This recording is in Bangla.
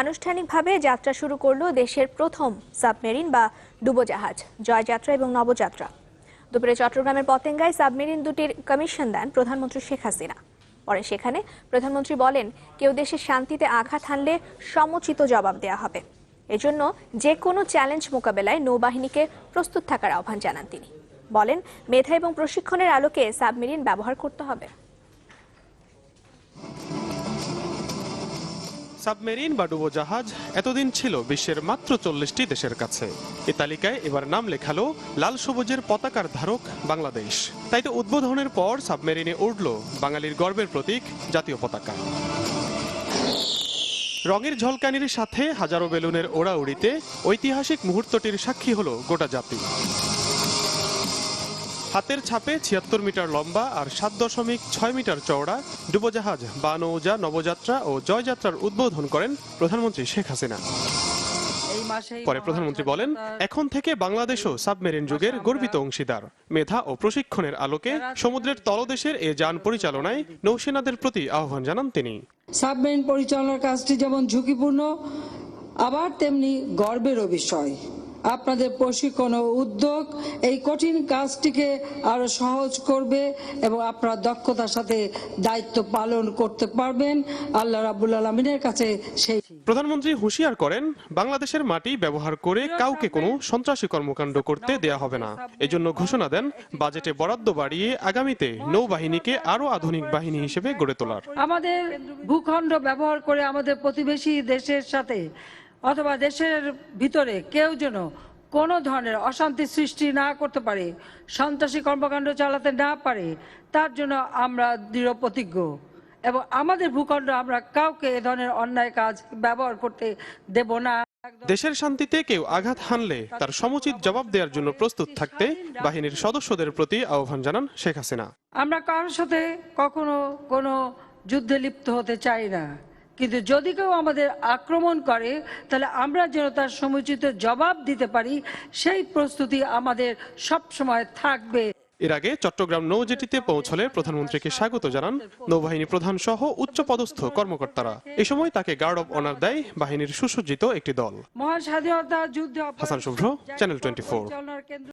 আনুষ্ঠানিকভাবে যাত্রা শুরু করল দেশের প্রথম সাবমেরিন বা ডুবোজাহাজ, জয়যাত্রা এবং নবযাত্রা। দুপুরে চট্টগ্রামের পতেঙ্গায় সাবমেরিন দুটির কমিশন দেন প্রধানমন্ত্রী শেখ হাসিনা। পরে সেখানে প্রধানমন্ত্রী বলেন, কেউ দেশের শান্তিতে আঘাত হানলে সমুচিত জবাব দেওয়া হবে। এজন্য যে কোনো চ্যালেঞ্জ মোকাবেলায় নৌবাহিনীকে প্রস্তুত থাকার আহ্বান জানান তিনি। বলেন, মেধা এবং প্রশিক্ষণের আলোকে সাবমেরিন ব্যবহার করতে হবে। সাবমেরিন বা ডুবোজাহাজ এতদিন ছিল বিশ্বের মাত্র চল্লিশটি দেশের কাছে। এ তালিকায় এবার নাম লেখালো লাল সবুজের পতাকার ধারক বাংলাদেশ। তাই তো উদ্বোধনের পর সাবমেরিনে উঠল বাঙালির গর্বের প্রতীক জাতীয় পতাকা। রঙের ঝলকানির সাথে হাজারো বেলুনের ওড়াউড়িতে ঐতিহাসিক মুহূর্তটির সাক্ষী হলো গোটা জাতি। হাতের ছাপে ছিয়াত্তর মিটার লম্বা আর সাত দশমিক ছয় মিটার চওড়া ডুবোজাহাজ বা নৌজা নবযাত্রা ও জয়যাত্রার উদ্বোধন করেন প্রধানমন্ত্রী শেখ হাসিনা। পরে প্রধানমন্ত্রী বলেন এখন থেকে বাংলাদেশও সাবমেরিন যুগের গর্বিত অংশীদার। মেধা ও প্রশিক্ষণের আলোকে সমুদ্রের তলদেশের এ যান পরিচালনায় নৌসেনাদের প্রতি আহ্বান জানান তিনি। সাবমেরিন পরিচালনার কাজটি যেমন ঝুঁকিপূর্ণ আবার তেমনি গর্বেরও বিষয়। আপনাদের প্রশিক্ষণ ও উদ্যোগ এই কঠিন কাজটিকে আরও সহজ করবে এবং আপনারা দক্ষতার সাথে দায়িত্ব পালন করতে পারবেন। আল্লাহ রাবুল আলমিনের কাছে সেই প্রধানমন্ত্রী হুঁশিয়ার করেন বাংলাদেশের মাটি ব্যবহার করে কাউকে কোনো সন্ত্রাসী কর্মকাণ্ড করতে দেয়া হবে না। এজন্য ঘোষণা দেন বাজেটে বরাদ্দ বাড়িয়ে আগামীতে নৌবাহিনীকে আরও আধুনিক বাহিনী হিসেবে গড়ে তোলার। আমাদের ভূখণ্ড ব্যবহার করে আমাদের প্রতিবেশী দেশের সাথে অথবা দেশের ভিতরে কেউ যেন কোনো ধরনের অশান্তি সৃষ্টি না করতে পারে সন্ত্রাসী কর্মকাণ্ড চালাতে না পারে তার জন্য আমরা দৃঢ় প্রতিজ্ঞ। এবং আমাদের ভূখণ্ড আমরা কাউকে এ ধরনের অন্যায় কাজ ব্যবহার করতে দেব না। দেশের শান্তিতে কেউ আঘাত হানলে তার সমুচিত জবাব দেওয়ার জন্য প্রস্তুত থাকতে বাহিনীর সদস্যদের প্রতি আহ্বান জানান শেখ হাসিনা। আমরা কারোর সাথে কখনো কোনো যুদ্ধে লিপ্ত হতে চাই না। কিন্তু যদি কেউ আমাদের আক্রমণ করে তাহলে আমরা যেন তার সমুচিত জবাব দিতে পারি সেই প্রস্তুতি আমাদের সব সময় থাকবে এর আগে চট্টগ্রাম নৌজেটিতে পৌঁছলে প্রধানমন্ত্রীকে স্বাগত জানান নৌবাহিনী প্রধান সহ উচ্চপদস্থ কর্মকর্তারা এ সময় তাকে গার্ড অব অনার দেয় বাহিনীর সুসজ্জিত একটি দল মহান স্বাধীনতা যুদ্ধে হাসান শুভ্র, চ্যানেল 24 পরিচালনার কেন্দ্র